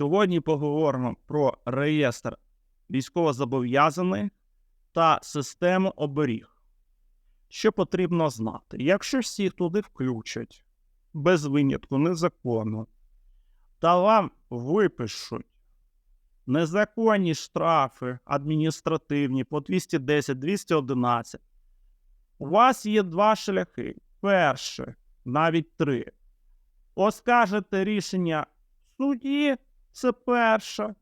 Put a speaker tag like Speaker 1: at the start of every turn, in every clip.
Speaker 1: Сьогодні поговоримо про реєстр військовозобов'язаних та систему оберіг. Що потрібно знати? Якщо всіх туди включать без винятку незаконно, та вам випишуть незаконні штрафи адміністративні по 210-211, у вас є два шляхи. Перше, навіть три. Оскажете рішення в суді, це перше,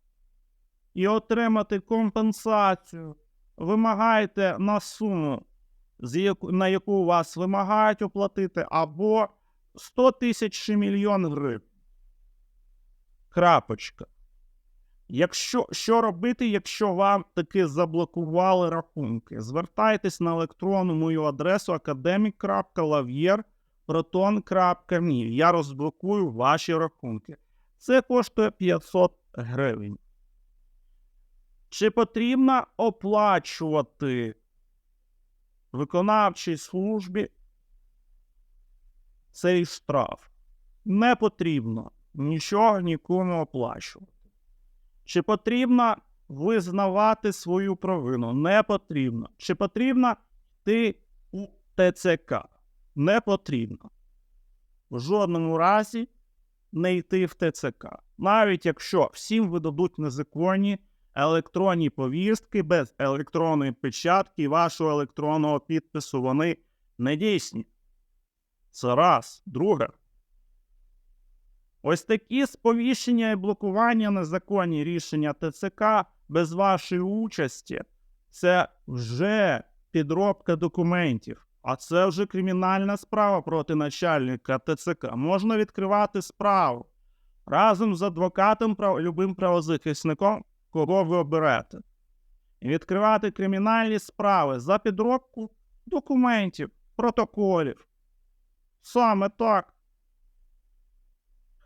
Speaker 1: і отримати компенсацію. Вимагаєте на суму, на яку вас вимагають оплатити, або 100 тисяч мільйон гривень. Крапочка. Якщо, що робити, якщо вам таки заблокували рахунки? Звертайтесь на електронну мою адресу academic.lavyer.proton.me. Я розблокую ваші рахунки. Це коштує 500 гривень. Чи потрібно оплачувати виконавчій службі цей штраф? Не потрібно нічого нікому оплачувати. Чи потрібно визнавати свою провину? Не потрібно. Чи потрібно йти у ТЦК? Не потрібно. В жодному разі не йти в ТЦК. Навіть якщо всім видадуть незаконні електронні повістки без електронної печатки і вашого електронного підпису, вони не дійсні. Це раз. Друге. Ось такі сповіщення і блокування незаконні рішення ТЦК без вашої участі це вже підробка документів. А це вже кримінальна справа проти начальника ТЦК. Можна відкривати справу разом з адвокатом, любим правозахисником, кого ви оберете. І відкривати кримінальні справи за підробку документів, протоколів. Саме так.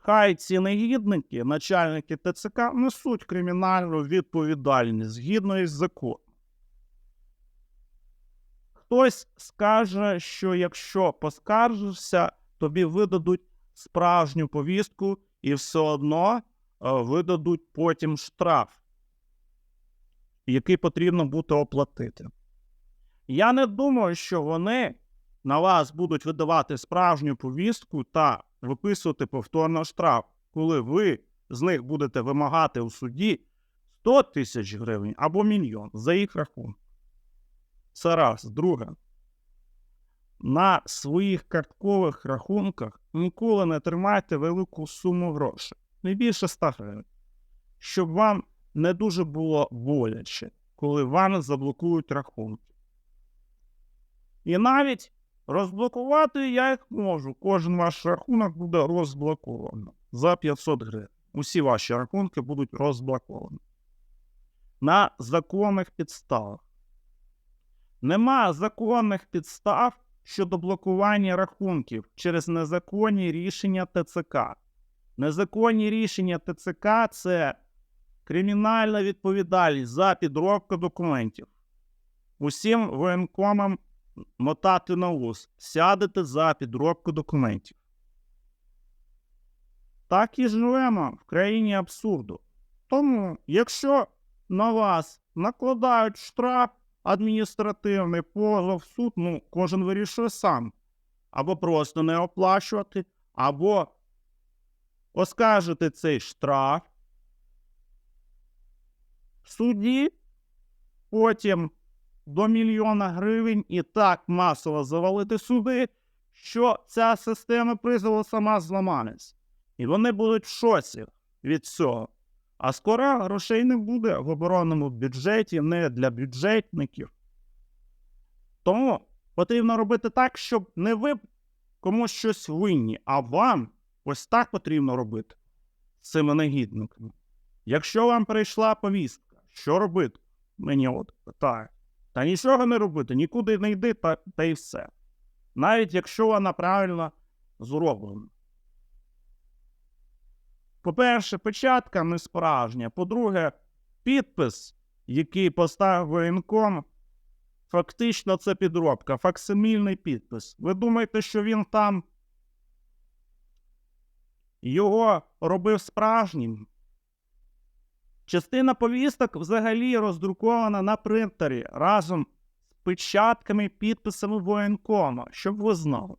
Speaker 1: Хай ці негідники, начальники ТЦК, несуть кримінальну відповідальність згідно із законом. Хтось скаже, що якщо поскаржишся, тобі видадуть справжню повістку і все одно е, видадуть потім штраф, який потрібно буде оплатити. Я не думаю, що вони на вас будуть видавати справжню повістку та виписувати повторно штраф, коли ви з них будете вимагати у суді 100 тисяч гривень або мільйон за їх рахунок. Це раз. Друге. На своїх карткових рахунках ніколи не тримайте велику суму грошей, не більше 100 гривень, щоб вам не дуже було боляче, коли вам заблокують рахунки. І навіть розблокувати я їх можу. Кожен ваш рахунок буде розблоковано за 500 гривень. Усі ваші рахунки будуть розблоковані. На законних підставах. Нема законних підстав щодо блокування рахунків через незаконні рішення ТЦК. Незаконні рішення ТЦК це кримінальна відповідальність за підробку документів. Усім воєнкомам мотати на ус, сядете за підробку документів. Так і живемо в країні абсурду. Тому, якщо на вас накладають штраф адміністративний позов суд, ну, кожен вирішує сам. Або просто не оплачувати, або оскаржити цей штраф в суді, потім до мільйона гривень і так масово завалити суди, що ця система призову сама зламалась. І вони будуть в шоці від цього. А скоро грошей не буде в оборонному бюджеті, не для бюджетників. Тому потрібно робити так, щоб не ви комусь щось винні, а вам ось так потрібно робити з цими негідниками. Якщо вам прийшла повістка, що робити? Мені от питають. Та нічого не робити, нікуди не йди, та, та й все. Навіть якщо вона правильно зроблена. По-перше, печатка не справжня. По-друге, підпис, який поставив воєнком, фактично це підробка, факсимільний підпис. Ви думаєте, що він там його робив справжнім? Частина повісток взагалі роздрукована на принтері разом з печатками і підписами воєнкома, щоб ви знали.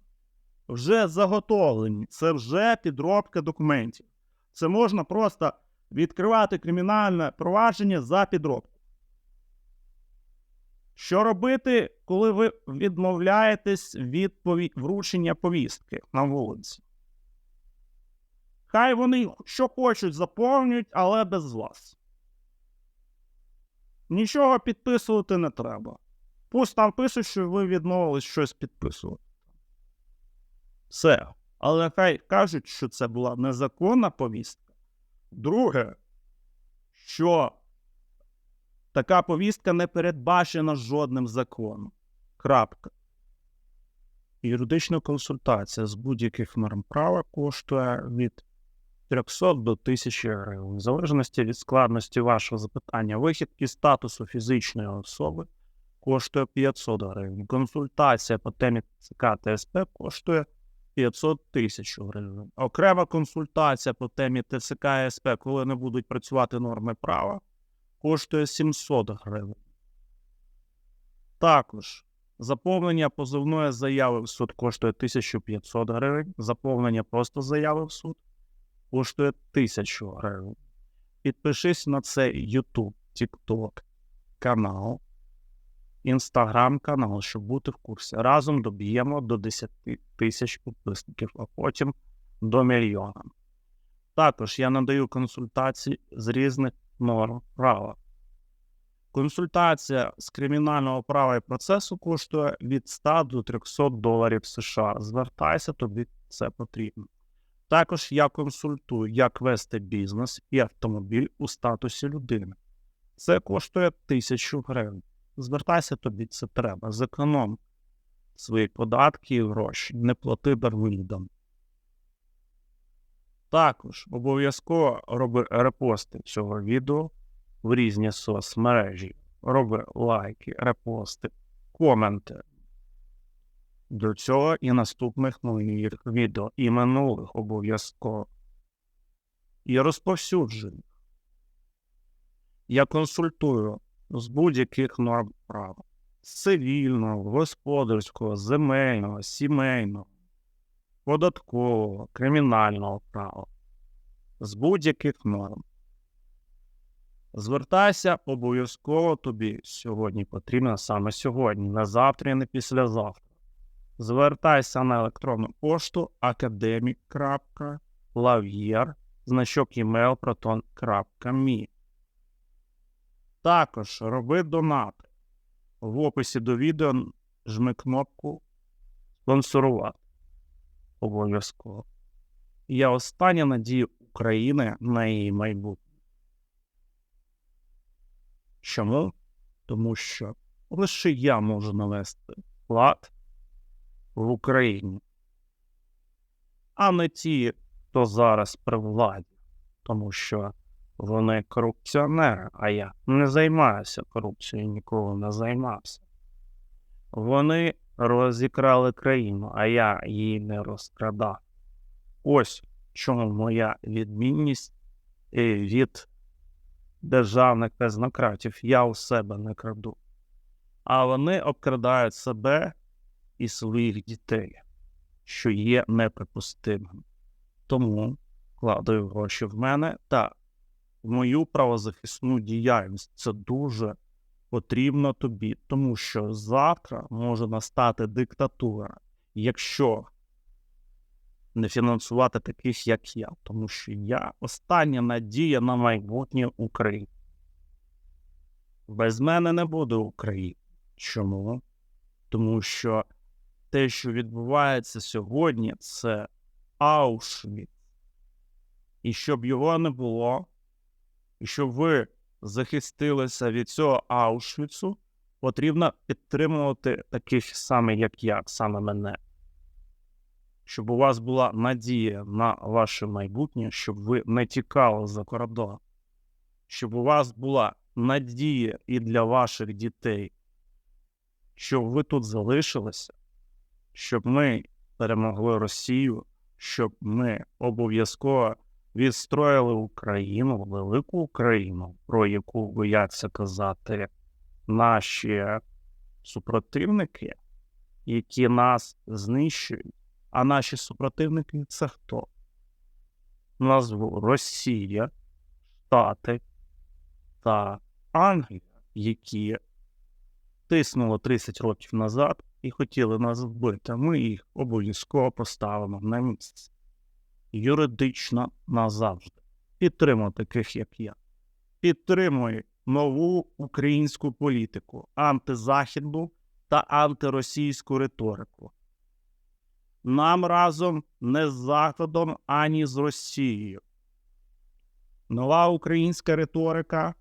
Speaker 1: Вже заготовлені, це вже підробка документів. Це можна просто відкривати кримінальне провадження за підробку. Що робити, коли ви відмовляєтесь від вручення повістки на вулиці? Хай вони що хочуть заповнюють, але без вас. Нічого підписувати не треба. Пусть там пишуть, що ви відмовились щось підписувати. Все. Але хай кажуть, що це була незаконна повістка. Друге, що така повістка не передбачена жодним законом. Крапка. Юридична консультація з будь-яких норм права коштує від 300 до 1000 гривень. В залежності від складності вашого запитання, вихід із статусу фізичної особи коштує 500 гривень. Консультація по темі ЦК ТСП коштує 500 тисяч гривень. Окрема консультація по темі ТЦК СП, коли не будуть працювати норми права, коштує 700 гривень. Також заповнення позовної заяви в суд коштує 1500 гривень. Заповнення просто заяви в суд коштує 1000 гривень. Підпишись на цей YouTube, TikTok канал, Instagram канал, щоб бути в курсі. Разом доб'ємо до 10 тисяч підписників, а потім до мільйона. Також я надаю консультації з різних норм права. Консультація з кримінального права і процесу коштує від 100 до 300 доларів США. Звертайся, тобі це потрібно. Також я консультую, як вести бізнес і автомобіль у статусі людини. Це коштує 1000 гривень. Звертайся тобі, це треба. Зеконом свої податки і гроші, не плати дарвидам. Також обов'язково роби репости цього відео в різні соцмережі. Роби лайки, репости, коменти. До цього і наступних моїх відео, і минулих обов'язково. І розповсюджуй. їх. Я консультую з будь-яких норм права. Цивільного, господарського, земельного, сімейного, податкового, кримінального права. З будь-яких норм. Звертайся обов'язково тобі сьогодні потрібно саме сьогодні, не завтра і не післязавтра. Звертайся на електронну пошту academic.lavier, значок email. Також роби донати. В описі до відео жми кнопку спонсорувати. Обов'язково. Я остання надія України на її майбутнє. Чому? Тому що лише я можу навести лад в Україні, а не ті, хто зараз при владі, тому що вони корупціонери, а я не займаюся корупцією, ніколи не займався. Вони розікрали країну, а я її не розкрадав. Ось чому моя відмінність е, від державних казнократів. Я у себе не краду. А вони обкрадають себе і своїх дітей, що є неприпустимим. Тому вкладаю гроші в мене та в мою правозахисну діяльність. Це дуже потрібно тобі, тому що завтра може настати диктатура, якщо не фінансувати таких, як я, тому що я остання надія на майбутнє України. Без мене не буде України. Чому? Тому що те, що відбувається сьогодні, це Аушвіц. І щоб його не було, і щоб ви захистилися від цього Аушвіцу, потрібно підтримувати таких саме, як я, саме мене. Щоб у вас була надія на ваше майбутнє, щоб ви не тікали за кордон, щоб у вас була надія і для ваших дітей, щоб ви тут залишилися, щоб ми перемогли Росію, щоб ми обов'язково відстроїли Україну, велику Україну, про яку бояться казати наші супротивники, які нас знищують. А наші супротивники це хто? Назву Росія, Штати та Англія, які тиснули 30 років назад і хотіли нас вбити. Ми їх обов'язково поставимо на місце. Юридично назавжди. Підтримуй таких, як я. Підтримуй нову українську політику, антизахідну та антиросійську риторику. Нам разом не з Заходом, ані з Росією. Нова українська риторика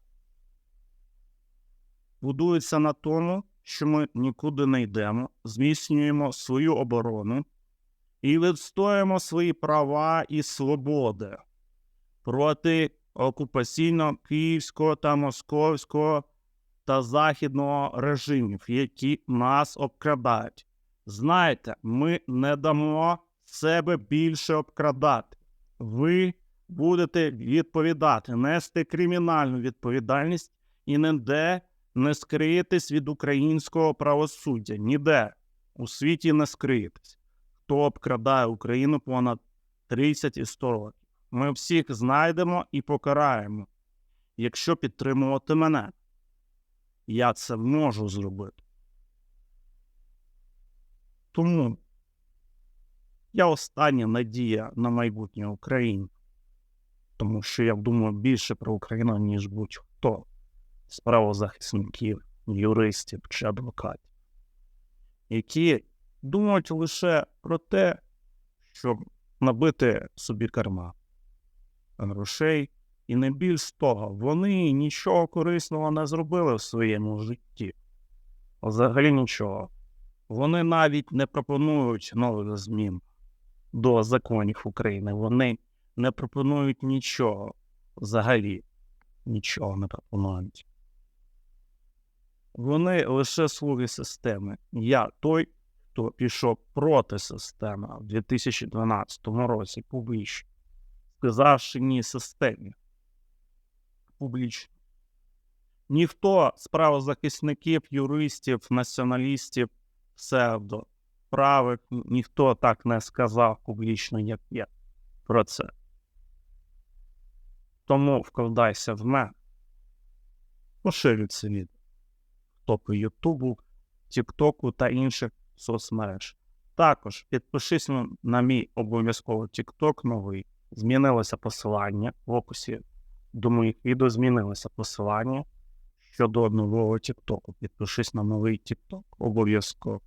Speaker 1: будується на тому, що ми нікуди не йдемо, зміцнюємо свою оборону і відстоюємо свої права і свободи проти окупаційно київського та московського та західного режимів, які нас обкрадають. Знайте, ми не дамо себе більше обкрадати. Ви будете відповідати, нести кримінальну відповідальність і ніде не скриєтесь від українського правосуддя. Ніде у світі не скриєтесь. Хто обкрадає Україну понад 30 і 100 років. Ми всіх знайдемо і покараємо, якщо підтримувати мене. Я це можу зробити. Тому я остання надія на майбутнє України, тому що я думаю більше про Україну, ніж будь-хто з правозахисників, юристів чи адвокатів, які думають лише про те, щоб набити собі карма грошей, і не більш того, вони нічого корисного не зробили в своєму житті. Взагалі нічого. Вони навіть не пропонують нових змін до законів України. Вони не пропонують нічого. Взагалі нічого не пропонують. Вони лише слуги системи. Я той, хто пішов проти системи в 2012 році публічно, сказавши ні системі публічно. Ніхто з правозахисників, юристів, націоналістів, псевдо, правих, ніхто так не сказав публічно, як я про це. Тому вкладайся в мене, поширюй це відео топи Ютубу, Тіктоку та інших соцмереж. Також підпишись на, мій обов'язково Тікток новий. Змінилося посилання в описі до моїх відео змінилося посилання щодо нового Тіктоку. Підпишись на новий Тікток обов'язково.